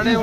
రండి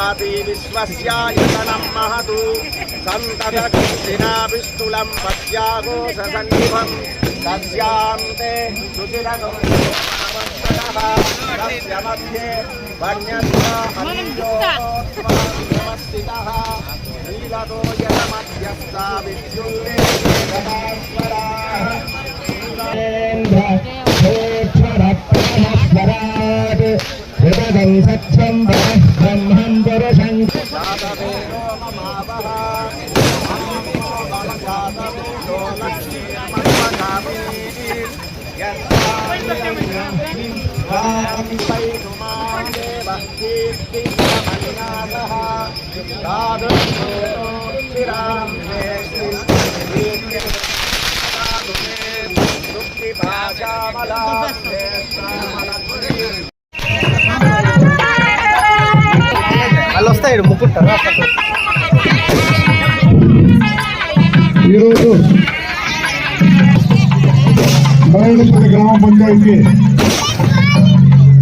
ఫలాఫలాకులం భాతి విశ్వస్యాయతనం మహతు. సంతతకృష్ణినా విష్ణులం పత్యాగోష సన్నిభం తస్యాంతే సుచిరగం తస్య మధ్యే వన్యస్య హంజోత్వస్థితః వాళ్ళు వస్తాయి ముక్కుంటారు ఈరోజు బయలుపల్లి గ్రామ పంచాయతీ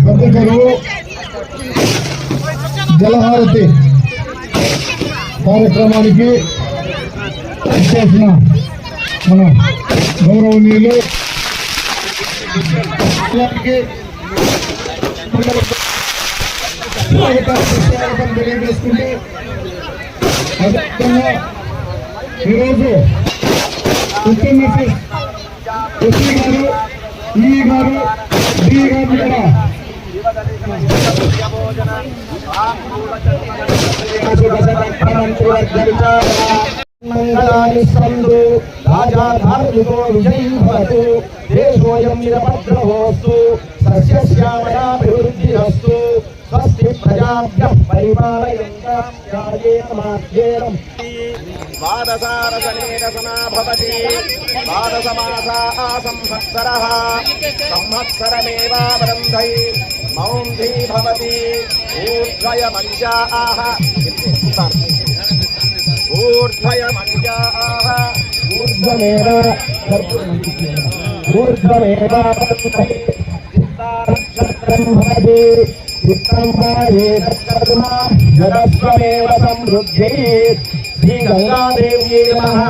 పెద్ద కరువు జలహారతి కార్యక్రమానికి చేసిన మన గౌరవనీయులు. అందరికీ స్వాగతం తెలియజేసుకుంటూ అదేవిధంగా ఈరోజు ఉత్తమసి ఎస్సీ గారు ఈ గారు డి గారు కూడా మంగళాని సందు రాజా ధార్మికో విజయీ భవతు దేశోయం నిరపద్రవోస్తు సస్యశ్యామయాభివృద్ధిరస్తు స్వస్తి ప్రజాభ్యః పరిపాలయంతాం ద్వాదశారసనేరసనా భవతి ద్వాదశమాసా సంవత్సరः సంవత్సరమేవావరంధై మౌంధీ భవతి. ఊర్ధ్వయమంజాः ఊర్ధ్వయమంజాः ఊర్ధ్వమేవ ఊర్ధ్వమేవ భవతి. జగస్వమేవ సమృద్ధ్యై శ్రీ గంగాదేవ్యై నమః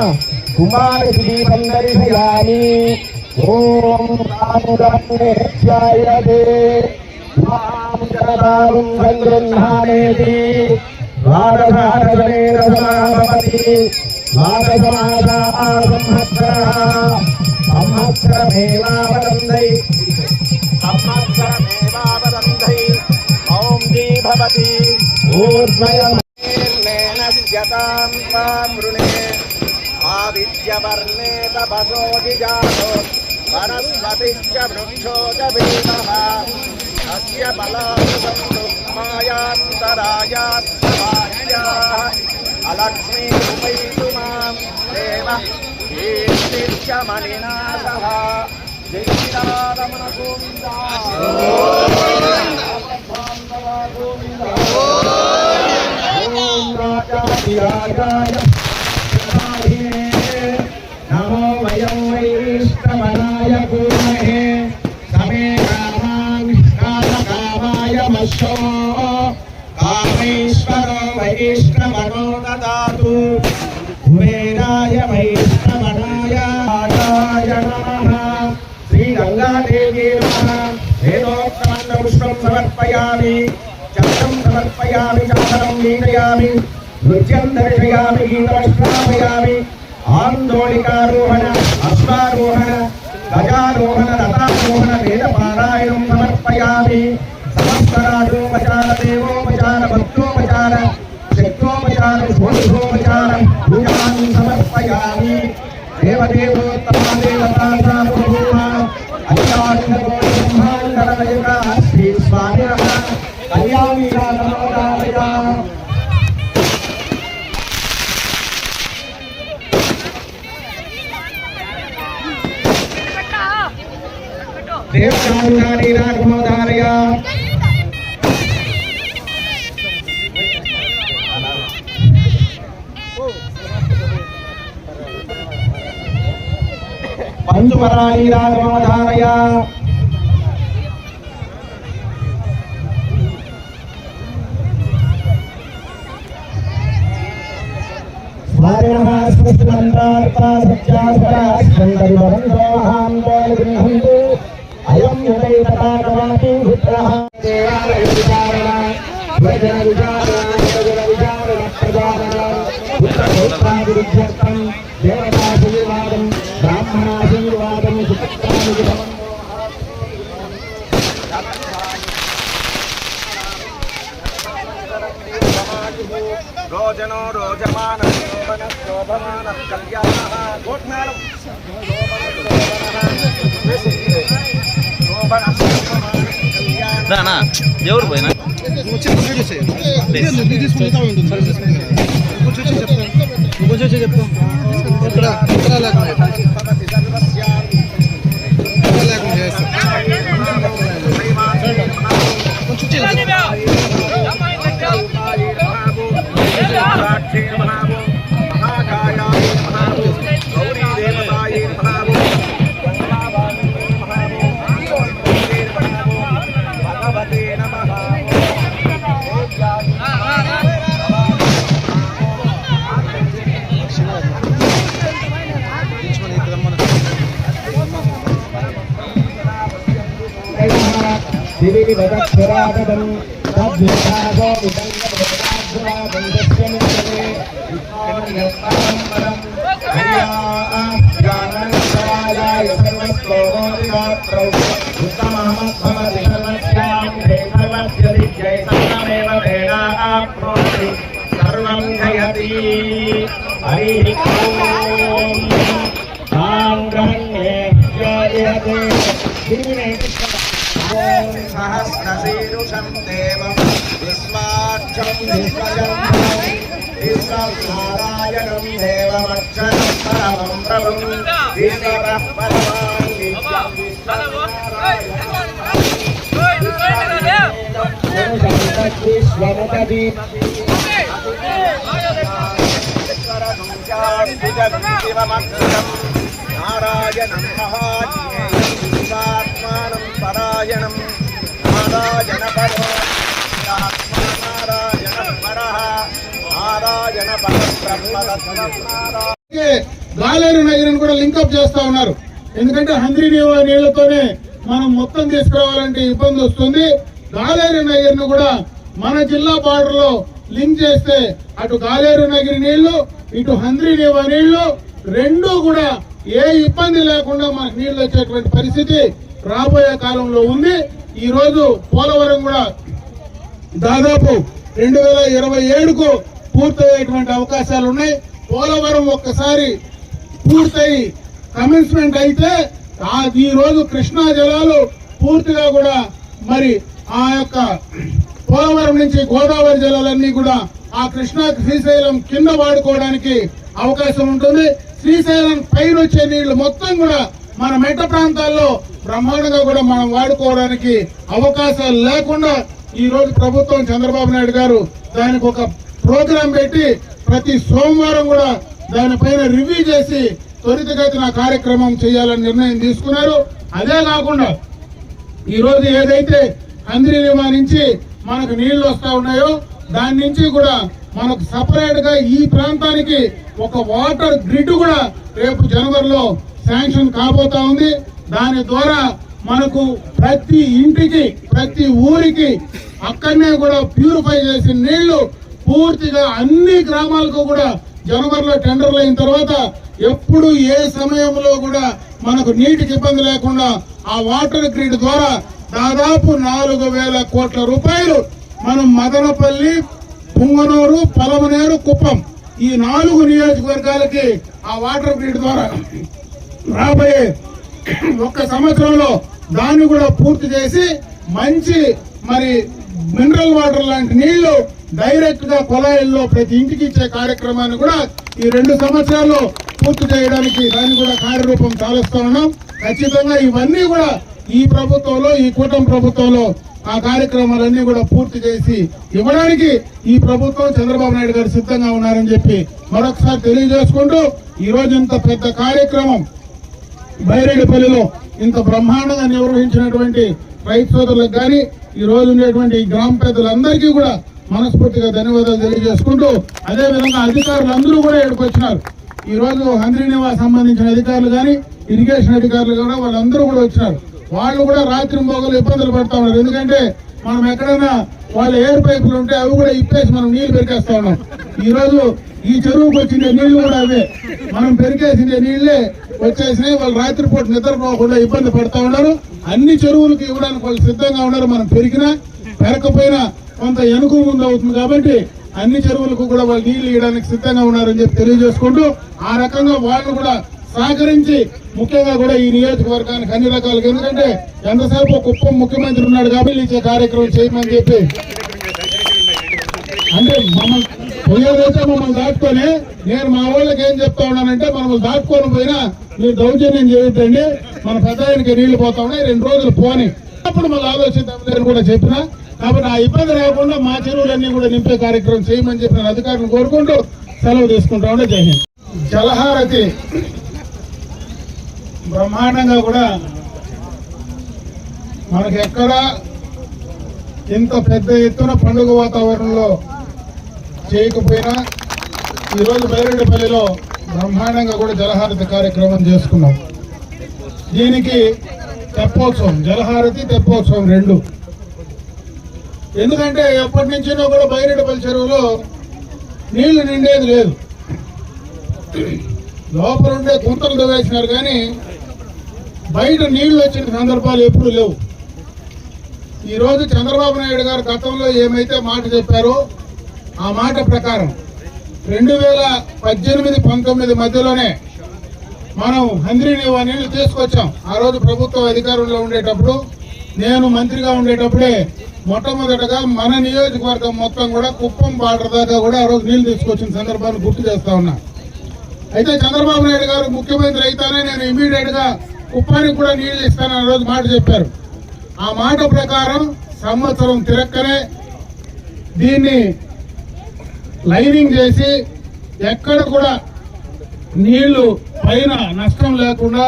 కుమారదీపం దర్శయామి ఓం రామురమ్యేధ్యాయతే మాం జనతాం సంగృహ్ణానేతి ద్వాదశారజనే రసమాపతి ద్వాదశమాసా సంవత్సరమేవావదందై సంవత్సరమేవావదందై ఓం జీ భవతి ఊర్ధ్వయమేర్నేనస్యతాం త్వాం వృణే ఆదిత్యవర్ణే తపసోऽధిజాతో వనస్పతిశ్చ వృక్షో చ భీమः అస్య బలాంతరాయాంతరాయాత్మవాక్యాः అలక్ష్మీరుపైతు మాం దేవ కీర్తిశ్చ మణినా నమో వయం వైష్ణవనాయ కూమహే సమే కామాన్ కామకామాయ కామేశ్వరో వైష్ణవనో దదాతు కుబేరాయ వైష్ణవనాయ శ్రీ గంగాదేవి పుష్పం సమర్పయామి. సమర్పయామి చామరం లీలయామి నృత్యం దర్శయామి గీతమశ్రామయామి ఆందోళికారోహణ అశ్వారోహణ గజారోహణ రథారోహణ వేద పారాయణం సమర్పయామి సమస్తరాజోపచార దేవోపచార భక్తోపచార శక్తోపచార షోడశోపచార పూజాన్ సమర్పయామి దేవదేవోత్తమ దేవతాం देवतावतारी राघवधारया पंचुपराणी राघवधारया सत्यास्परा स्कंदरिवरं दोहां बोलगृहन्तु अयम हृदयता कवापि पुत्रः देवालय विचारणा भजन विचारणा भजन विचारण प्रजारणा पुत्रभूतादिरुध्यर्थं देवताशीर्वादं ब्राह्मणाशीर्वादं सुपुत्रानुगुणम् रोजनो रोजमान शोभन शोभमान कल्याण गोठनाल రానా? ఎవరు పోయినా? కొంచెం దివివదక్షరాగదం తద్విభాగో విదంగవేదాగ్రాగంధస్య హరియాయ విశ్వాక్షం దేవమక్షరం పరమం ప్రభుం విశ్వరః పరమాన్ విద్యం నారాయణం మహాత్మానం పరాయణం నారాయణ పరో పర గాలేరు నగరిని కూడా లింకప్ చేస్తా ఉన్నారు. ఎందుకంటే హంద్రీ నీళ్ళతోనే మనం మొత్తం తీసుకురావాలంటే ఇబ్బంది వస్తుంది. గాలేరు నగరిని కూడా మన జిల్లా బార్డర్లో లింక్ చేస్తే అటు గాలేరు నగరి నీళ్ళు ఇటు హంద్రీ నీవా నీళ్ళు రెండూ కూడా ఏ ఇబ్బంది లేకుండా మనకు నీళ్ళు వచ్చేటువంటి పరిస్థితి రాబోయే కాలంలో ఉంది. ఈ రోజు పోలవరం కూడా దాదాపు రెండు వేల ఇరవై ఏడుకు పూర్తయ్యేటువంటి అవకాశాలు ఉన్నాయి పోలవరం ఒక్కసారి పూర్తయి కమిన్స్మెంట్ అయితే ఈ రోజు కృష్ణా జలాలు పూర్తిగా కూడా మరి ఆ యొక్క పోలవరం నుంచి గోదావరి జలాలన్నీ కూడా ఆ కృష్ణా శ్రీశైలం కింద వాడుకోవడానికి అవకాశం ఉంటుంది. శ్రీశైలం పైన వచ్చే నీళ్ళు మొత్తం కూడా మన మెట్ట ప్రాంతాల్లో బ్రహ్మాండంగా కూడా మనం వాడుకోవడానికి అవకాశాలు లేకుండా ఈ రోజు ప్రభుత్వం చంద్రబాబు నాయుడు గారు దానికి ఒక ప్రోగ్రాం పెట్టి ప్రతి సోమవారం కూడా దానిపైన రివ్యూ చేసి త్వరితగతిన కార్యక్రమం చేయాలని నిర్ణయం తీసుకున్నారు. అదే కాకుండా ఈరోజు ఏదైతే అంద్రినిమా నుంచి మనకు నీళ్ళు వస్తూ ఉన్నాయో దాని నుంచి కూడా మనకు సపరేట్గా ఈ ప్రాంతానికి ఒక వాటర్ గ్రిడ్ కూడా రేపు జనవరిలో శాంక్షన్ కాబోతా ఉంది. దాని ద్వారా మనకు ప్రతి ఇంటికి ప్రతి ఊరికి అక్కడనే కూడా ప్యూరిఫై చేసిన నీళ్ళు పూర్తిగా అన్ని గ్రామాలకు కూడా జనవరిలో టెండర్లు అయిన తర్వాత ఎప్పుడు ఏ సమయంలో కూడా మనకు నీటికి ఇబ్బంది లేకుండా ఆ వాటర్ గ్రిడ్ ద్వారా దాదాపు నాలుగు వేల కోట్ల రూపాయలు మనం మదనపల్లి పుంగనూరు పలమనేరు కుప్పం ఈ నాలుగు నియోజకవర్గాలకి ఆ వాటర్ గ్రిడ్ ద్వారా రాబోయే ఒక్క సంవత్సరంలో దాన్ని కూడా పూర్తి చేసి మంచి మరి మినరల్ వాటర్ లాంటి నీళ్ళు డైరెక్ట్గా కుళాయిల్లో ప్రతి ఇంటికి ఇచ్చే కార్యక్రమాన్ని కూడా ఈ రెండు సంవత్సరాల్లో పూర్తి చేయడానికి దాన్ని కూడా కార్యరూపం చాలుస్తా ఉన్నాం. ఖచ్చితంగా ఇవన్నీ కూడా ఈ ప్రభుత్వంలో ఈ కూటమి ప్రభుత్వంలో ఆ కార్యక్రమాలన్నీ కూడా పూర్తి చేసి ఇవ్వడానికి ఈ ప్రభుత్వం చంద్రబాబు నాయుడు గారు సిద్ధంగా ఉన్నారని చెప్పి మరొకసారి తెలియజేసుకుంటూ ఈ రోజు ఇంత పెద్ద కార్యక్రమం బైరెడ్డిపల్లిలో ఇంత బ్రహ్మాండంగా నిర్వహించినటువంటి రైతు సోదరులకు కానీ ఈ రోజు ఉండేటువంటి గ్రామ పెద్దలందరికీ కూడా మనస్ఫూర్తిగా ధన్యవాదాలు తెలియజేసుకుంటూ అదేవిధంగా అధికారులు అందరూ కూడా ఇక్కడికి వచ్చినారు. ఈ రోజు హంద్రీ నివాస్ సంబంధించిన అధికారులు కానీ ఇరిగేషన్ అధికారులు కూడా వాళ్ళందరూ కూడా వచ్చినారు. వాళ్ళు కూడా రాత్రి మొగలు ఇబ్బందులు పడతా ఉన్నారు. ఎందుకంటే మనం ఎక్కడైనా వాళ్ళ ఎయిర్ పైపులు ఉంటే అవి కూడా ఇప్పేసి మనం నీళ్ళు పెరికేస్తా ఉన్నాం. ఈ రోజు ఈ చెరువుకు వచ్చిన నీళ్ళు కూడా అవే. మనం పెరికేసిన నీళ్ళే వచ్చేసినాయి. వాళ్ళు రాత్రిపూట నిద్రపోకుండా ఇబ్బంది పడతా ఉన్నారు. అన్ని చెరువులకు ఇవ్వడానికి వాళ్ళు సిద్ధంగా ఉన్నారు. మనం పెరిగినా పెరకపోయినా కొంత ఎనుకు ముందు అవుతుంది కాబట్టి అన్ని చెరువులకు కూడా వాళ్ళు నీళ్ళు ఇవ్వడానికి సిద్ధంగా ఉన్నారని చెప్పి తెలియజేసుకుంటూ ఆ రకంగా వాళ్ళు కూడా సహకరించి ముఖ్యంగా కూడా ఈ నియోజకవర్గానికి అన్ని రకాలుగా. ఎందుకంటే ఎంతసేపు కుప్పం ముఖ్యమంత్రి ఉన్నాడు కాబట్టి ఇచ్చే కార్యక్రమం చేయమని చెప్పి. అంటే మమ్మల్ని పోయేదైతే మమ్మల్ని దాటుకొని నేను మా వాళ్ళకి ఏం చెప్తా ఉన్నానంటే మమ్మల్ని దాటుకొని పోయినా మీరు దౌర్జన్యం చేయొద్దండి. మన పెద్ద ఆయనకి నీళ్ళు పోతా ఉన్నాయి రెండు రోజులు పోని. అప్పుడు మళ్ళీ ఆలోచిద్దాం కూడా చెప్పిన. కాబట్టి ఆ ఇబ్బంది రాకుండా మా చెరువులన్నీ కూడా నింపే కార్యక్రమం చేయమని చెప్పిన అధికారులను కోరుకుంటూ సెలవు తీసుకుంటా ఉండే జై హింద్. జలహారతి బ్రహ్మాండంగా కూడా మనకి ఎక్కడ ఇంత పెద్ద ఎత్తున పండుగ వాతావరణంలో చేయకపోయినా ఈరోజు బైరెడ్డిపల్లిలో బ్రహ్మాండంగా కూడా జలహారతి కార్యక్రమం చేసుకున్నాం. దీనికి తెప్పోత్సవం జలహారతి తెప్పోత్సవం రెండు. ఎందుకంటే ఎప్పటి నుంచినో కూడా బైరెడ్డిపల్లి చెరువులో నీళ్ళు నిండేది లేదు. లోపల ఉండే గుంతలు తవ్వేసినారు కానీ బయట నీళ్ళు వచ్చిన సందర్భాలు ఎప్పుడూ లేవు. ఈరోజు చంద్రబాబు నాయుడు గారు గతంలో ఏమైతే మాట చెప్పారో ఆ మాట ప్రకారం రెండు వేల పద్దెనిమిది పంతొమ్మిది మధ్యలోనే మనం హంద్రీనేవా నీళ్ళు తీసుకొచ్చాం. ఆ రోజు ప్రభుత్వం అధికారంలో ఉండేటప్పుడు నేను మంత్రిగా ఉండేటప్పుడే మొట్టమొదటగా మన నియోజకవర్గం మొత్తం కూడా కుప్పం బార్డర్ దాకా కూడా ఆ రోజు నీళ్ళు తీసుకొచ్చిన సందర్భాన్ని గుర్తు చేస్తా ఉన్నా. అయితే చంద్రబాబు నాయుడు గారు ముఖ్యమంత్రి అయితేనే నేను ఇమీడియట్గా కుప్పానికి కూడా నీళ్ళు ఇస్తానని ఆ రోజు మాట చెప్పారు. ఆ మాట ప్రకారం సంవత్సరం తిరక్కనే దీన్ని లైనింగ్ చేసి ఎక్కడ కూడా నీళ్ళు పైన నష్టం లేకుండా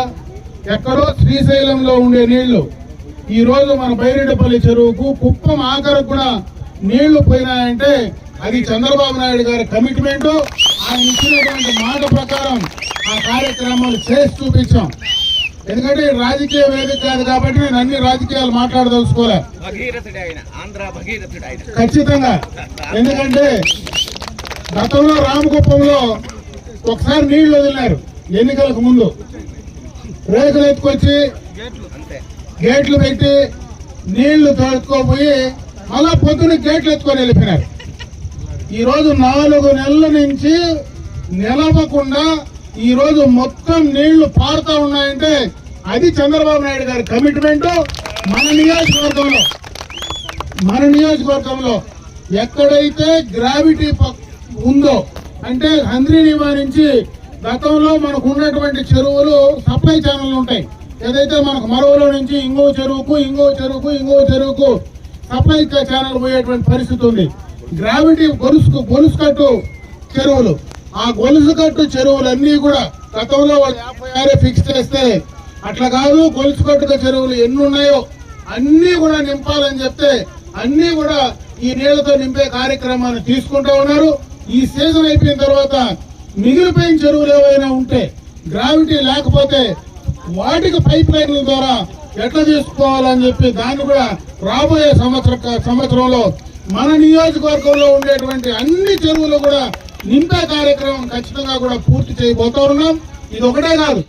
ఎక్కడో శ్రీశైలంలో ఉండే నీళ్ళు. ఈ రోజు మన బైరెడ్డిపల్లి చెరువుకు కుప్పం ఆఖరకు కూడా నీళ్ళు పోయినాయంటే అది చంద్రబాబు నాయుడు గారి కమిట్మెంట్ ఆయన ఇచ్చినటువంటి మాట ప్రకారం ఆ కార్యక్రమాలు చేసి చూపించాం. ఎందుకంటే రాజకీయ వేదిక కాదు కాబట్టి నేను అన్ని రాజకీయాలు మాట్లాడదలుచుకోలే. భగీరథుడు ఆయన. ఆంధ్ర భగీరథుడు ఆయన. ఖచ్చితంగా. ఎందుకంటే గతంలో రామకుప్పంలో ఒకసారి నీళ్ళు వదిలినారు ఎన్నికలకు ముందు. రేకులు ఎత్తుకొచ్చి గేట్లు పెట్టి నీళ్ళు తోడుకోపోయి మళ్ళా పొద్దున గేట్లు ఎత్తుకొని వెళ్ళిపోయినారు. ఈరోజు నాలుగు నెలల నుంచి నిలవకుండా ఈరోజు మొత్తం నీళ్ళు పారుతా ఉన్నాయంటే అది చంద్రబాబు నాయుడు గారి కమిట్మెంట్ మన నియోజకవర్గంలో. మన నియోజకవర్గంలో ఎక్కడైతే గ్రావిటీ ప- ఉందో. అంటే హంద్రి నివారించి గతంలో మనకు ఉన్నటువంటి చెరువులు సప్లై ఛానల్ ఉంటాయి. ఏదైతే మనకు మరవలో నుంచి ఇంకో చెరువుకు ఇంకో చెరువుకు ఇంకో చెరువుకు సప్లై ఛానల్ పోయేటువంటి పరిస్థితి ఉంది. గ్రావిటీ గొలుసు గొలుసు కట్టు చెరువులు. ఆ గొలుసు కట్టు చెరువులన్నీ కూడా గతంలో యాభై ఆరే ఫిక్స్ చేస్తే అట్లా కాదు గొలుసు కట్టుక చెరువులు ఎన్ని ఉన్నాయో అన్నీ కూడా నింపాలని చెప్తే అన్నీ కూడా ఈ నీళ్ళతో నింపే కార్యక్రమాన్ని తీసుకుంటూ ఉన్నారు. ఈ సీజన్ అయిపోయిన తర్వాత మిగిలిపోయిన చెరువులు ఏవైనా ఉంటే గ్రావిటీ లేకపోతే వాటికి పైప్ లైన్ల ద్వారా ఎట్లా చేసుకోవాలని చెప్పి దాన్ని కూడా రాబోయే సంవత్సర సంవత్సరంలో మన నియోజకవర్గంలో ఉండేటువంటి అన్ని చెరువులు కూడా నింపే కార్యక్రమం ఖచ్చితంగా కూడా పూర్తి చేయబోతా ఉన్నాం. ఇది ఒకటే కాదు.